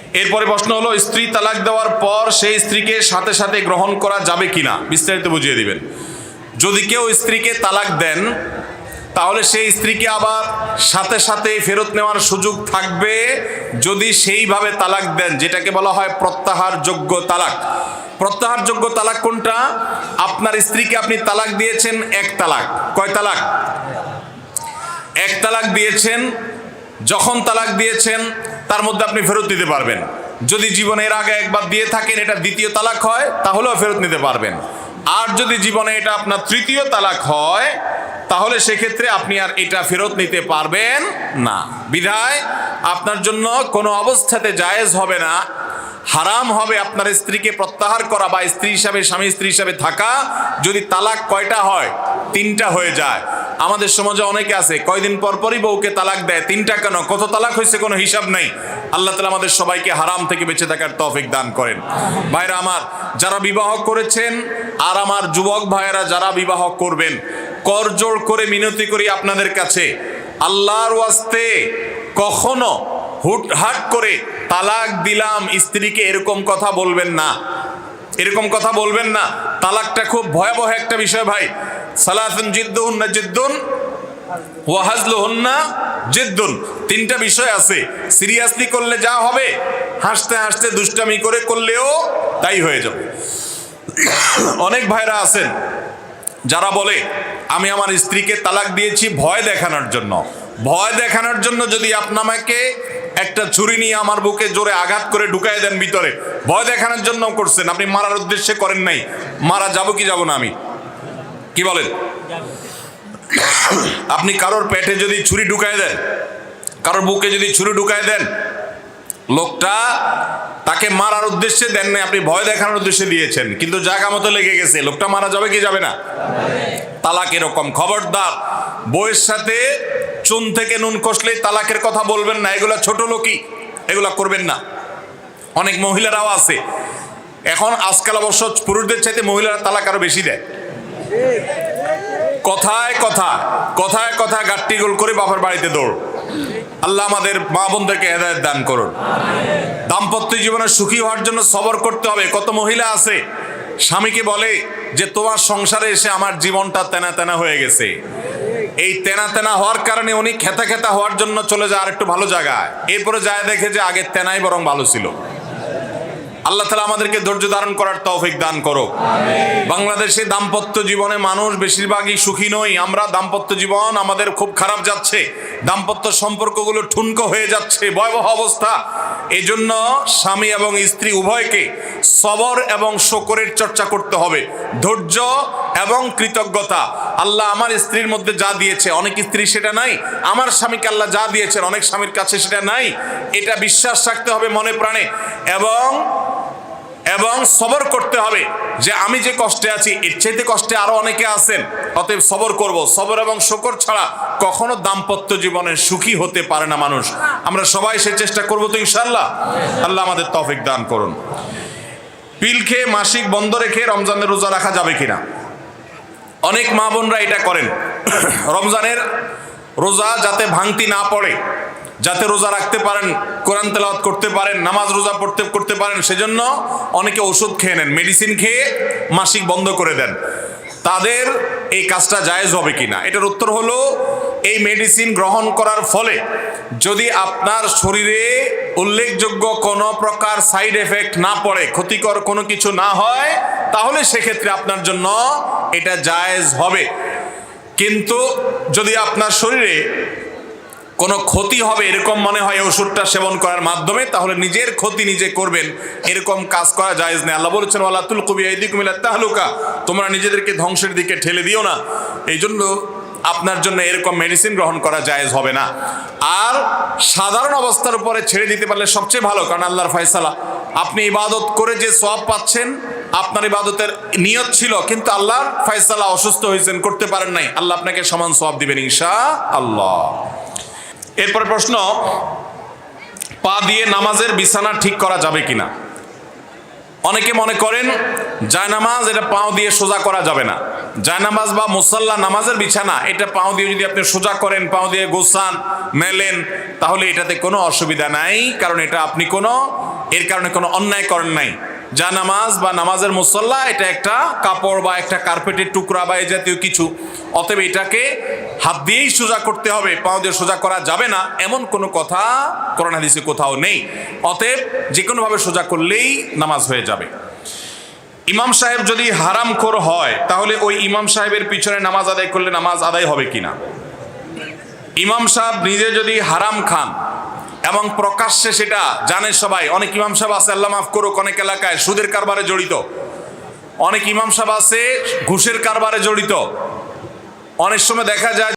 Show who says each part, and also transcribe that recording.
Speaker 1: এরপরে প্রশ্ন হলো, স্ত্রী তালাক দেওয়ার পর সেই স্ত্রীকে সাথে সাথে গ্রহণ করা যাবে কিনা? বিস্তারিত বুঝিয়ে দিবেন। যদি কেউ স্ত্রীকে তালাক দেন, তাহলে সেই স্ত্রীকে আবার সাথে সাথে ফেরত নেওয়ার সুযোগ থাকবে যদি সেইভাবে তালাক দেন, যেটাকে বলা হয় প্রত্যাহারযোগ্য তালাক। প্রত্যাহারযোগ্য তালাক কোনটা? আপনার স্ত্রীকে আপনি তালাক দিয়েছেন, এক তালাক। কয় তালাক? এক তালাক দিয়েছেন। যখন তালাক দিয়েছেন তার মধ্যে আপনি ফেরত দিতে পারবেন। যদি জীবনে এর আগে একবার দিয়ে থাকেন, এটা দ্বিতীয় তালাক হয়, তাহলেও ফেরত নিতে পারবেন। আর যদি জীবনে এটা আপনার তৃতীয় তালাক হয়, তাহলে সেক্ষেত্রে আপনি আর এটা ফেরত নিতে পারবেন না। বিধায়, আপনার জন্য কোনো অবস্থাতে জায়েজ হবে না। হারাম হবে আপনার স্ত্রীকে প্রত্যাহার করা বা স্ত্রী হিসাবে, স্বামী স্ত্রী হিসাবে থাকা। যদি তালাক কয়টা হয়? তিনটা হয়ে যায়। আমাদের সমাজে অনেকে আছে, কয়দিন পর পরই বউকে তালাক দেয় তিনটা কেন কত তালাক হয়েছে কোনো হিসাব নেই। আল্লাহ তালা আমাদের সবাইকে হারাম থেকে বেঁচে থাকার তফিক দান করেন। ভাইরা আমার, যারা বিবাহ করেছেন, আর আমার যুবক ভাইয়েরা যারা বিবাহ করবেন, করজোড় করে মিনতি করি আপনাদের কাছে। আল্লাহর ওয়াস্তে কখনো হুটহাট করে তালাক দিলাম, স্ত্রীকে এরকম কথা বলবেন না। এরকম কথা বলবেন না। তালাকটা খুব ভয়াবহ একটা বিষয় ভাই। সালাতুন জিদ্দুন না জিদ্দুন ওয়াহাজলুহুন্না জিদ্দুন। তিনটা বিষয় আছে। সিরিয়াসলি করলে যা হবে, হাসতে হাসতে দুষ্টামি করে করলেও তাই হয়ে যাবে। অনেক ভাইরা আছেন, যারা বলে, আমি আমার স্ত্রীকে তালাক দিয়েছি ভয় দেখানোর জন্য। ভয় দেখানোর জন্য যদি আপনাকে একটা ছুরি নিয়ে আমার বুকে জোরে আঘাত করে ঢুকাই দেন ভিতরে, ভয় দেখানোর জন্য করছেন। আপনি মারার উদ্দেশ্যে করেন নাই। মারা যাব কি যাব না আমি? কি বলেন? আপনি কারোর পেটে যদি ছুরি ঢুকায় দেন, কারোর বুকে যদি ছুরি ঢুকায় দেন, লোকটা তাকে মারার উদ্দেশ্যে দেন না আপনি ভয় দেখানোর উদ্দেশ্যে দিয়েছেন, কিন্তু জায়গা মতো লেগে গেছে, লোকটা মারা যাবে কি যাবে না? তালাক এরকম। খবরদার বইয়ের সাথে চুন থেকে নুন কষলেই তালাকের কথা বলবেন না, এগুলা ছোট লোকই, এগুলা করবেন না। অনেক মহিলারাও আছে। এখন আজকাল অবশ্য পুরুষদের চাইতে মহিলারা তালাক আরও বেশি দেয়। কথায় কথা কথায় কথা গাট্টি গোল করে বাবার বাড়িতে দৌড়। আল্লাহ আমাদের মা বোনদেরকে হেদায়ত দান করুন। দাম্পত্য জীবনে সুখী হওয়ার জন্য সবর করতে হবে। কত মহিলা আছে, স্বামীকে বলে যে, তোমার সংসারে এসে আমার জীবনটা তেনা তেনা হয়ে গেছে। এই তেনা তেনা হওয়ার কারণে উনি খেতা খেতা হওয়ার জন্য চলে যায় আর একটু ভালো জায়গায়। এরপরে যায় দেখে যে, আগে তেনাই বরং ভালো ছিল। আল্লাহ তালা আমাদেরকে ধৈর্য ধারণ করার তৌফিক দান করো বাংলাদেশে দাম্পত্য জীবনে মানুষ বেশিরভাগই সুখী নই আমরা দাম্পত্য জীবন আমাদের খুব খারাপ যাচ্ছে দাম্পত্য সম্পর্কগুলো ঠুনকো হয়ে যাচ্ছে ভয়াবহ অবস্থা। এই জন্য স্বামী এবং স্ত্রী উভয়কে সবর এবং শকরের চর্চা করতে হবে। ধৈর্য এবং কৃতজ্ঞতা। আল্লাহ আমার স্ত্রীর মধ্যে যা দিয়েছে অনেক স্ত্রী সেটা নাই আমার স্বামীকে আল্লাহ যা দিয়েছেন অনেক স্বামীর কাছে সেটা নাই এটা বিশ্বাস রাখতে হবে মনে প্রাণে। এবং এবং সবর করতে হবে যে আমি যে কষ্টে আছি, এর চাইতে কষ্টে আরও অনেকে আছেন। অতএব সবর করব। সবর এবং শকর ছাড়া কখনো দাম্পত্য জীবনে সুখী হতে পারে না মানুষ। আমরা সবাই সে চেষ্টা করব তো ইনশাল্লাহ আল্লাহ আমাদের তফিক দান করুন। পিল খেয়ে মাসিক বন্ধ রেখে রমজানের রোজা রাখা যাবে কিনা? অনেক মা বোনরা এটা করেন। রমজানের রোজা যাতে ভাঙতি না পড়ে যাতে রোজা রাখতে পারেন, কোরআন তেলাওয়াত করতে পারেন, নামাজ রোজা পড়তে, করতে পারেন, সেজন্য অনেকে ওষুধ খেয়ে নেন মেডিসিন খেয়ে মাসিক বন্ধ করে দেন। তাদের এই কাজটা জায়েজ হবে কিনা? এটার উত্তর হলো, এই মেডিসিন গ্রহণ করার ফলে যদি আপনার শরীরে উল্লেখযোগ্য কোনো প্রকার সাইড এফেক্ট না পড়ে, ক্ষতিকর কোনো কিছু না হয়, তাহলে সেক্ষেত্রে আপনার জন্য এটা জায়েজ হবে। কিন্তু যদি আপনার শরীরে কোনো ক্ষতি হবে এরকম মনে হয় ওষুধটা সেবন করার মাধ্যমে, তাহলে নিজের ক্ষতি নিজে করবেন। এরকম কাজ করা জায়েজ নেই। আল্লাহ বলেছেন ওয়ালাতুল কবি এই কুমিল্লা তাহলুকা। তোমরা নিজেদেরকে ধ্বংসের দিকে ঠেলে দিও না। এই জন্য আপনার জন্য এরকম মেডিসিন গ্রহণ করা জায়েজ হবে না। আর সাধারণ অবস্থার উপরে ছেড়ে দিতে পারলে সবচেয়ে ভালো, কারণ আল্লাহর ফয়সালা। আপনি ইবাদত করে যে সব পাচ্ছেন, আপনার ইবাদতের নিয়ত ছিল, কিন্তু আল্লাহর ফয়সালা অসুস্থ হয়েছেন, করতে পারেন নাই। আল্লাহ আপনাকে সমান সব দিবেন ইনশা আল্লাহ এরপরে প্রশ্ন, পা দিয়ে নামাজের বিছানা ঠিক করা যাবে কিনা? অনেকে মনে করেন, জায়নামাজ এটা পাও দিয়ে সোজা করা যাবে না। জায়নামাজ বা মুসাল্লা নামাজের বিছানা, এটা পাও দিয়ে যদি আপনি সোজা করেন, পাও দিয়ে গোসান, মেলেন, তাহলে এটাতে কোনো অসুবিধা নাই, কারণ এটা আপনি কোনো, এর কারণে কোনো অন্যায় করেন নাই। যা নামাজ বা নামাজের মুসল্লা এটা একটা কাপড় বা একটা কার্পেটের টুকরা বা এই জাতীয় কিছু, অতএব এটাকে হাত দিয়েই সোজা করতে হবে, পাও দিয়ে সোজা করা যাবে না। এমন কোনো কথা করোনা হাদিসে কোথাও নেই। অতএব যে কোনোভাবে সোজা করলেই নামাজ হয়ে যাবে। ইমাম সাহেব যদি হারাম খোর হয়, তাহলে ওই ইমাম সাহেবের পিছনে নামাজ আদায় করলে নামাজ আদায় হবে কিনা? ইমাম সাহেব নিজে যদি হারাম খান, এবং প্রকাশ্যে সেটা জানে সবাই, অনেক ইমাম সাহেব আছে, আল্লাহ মাফ করুক, অনেক এলাকায় সুদের কারবারে জড়িত। অনেক ইমাম সাহেব আছে, ঘুষের কারবারে জড়িত। অনেক সময় দেখা যায়